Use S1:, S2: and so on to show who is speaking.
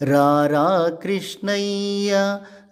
S1: రారా కృష్ణయ్య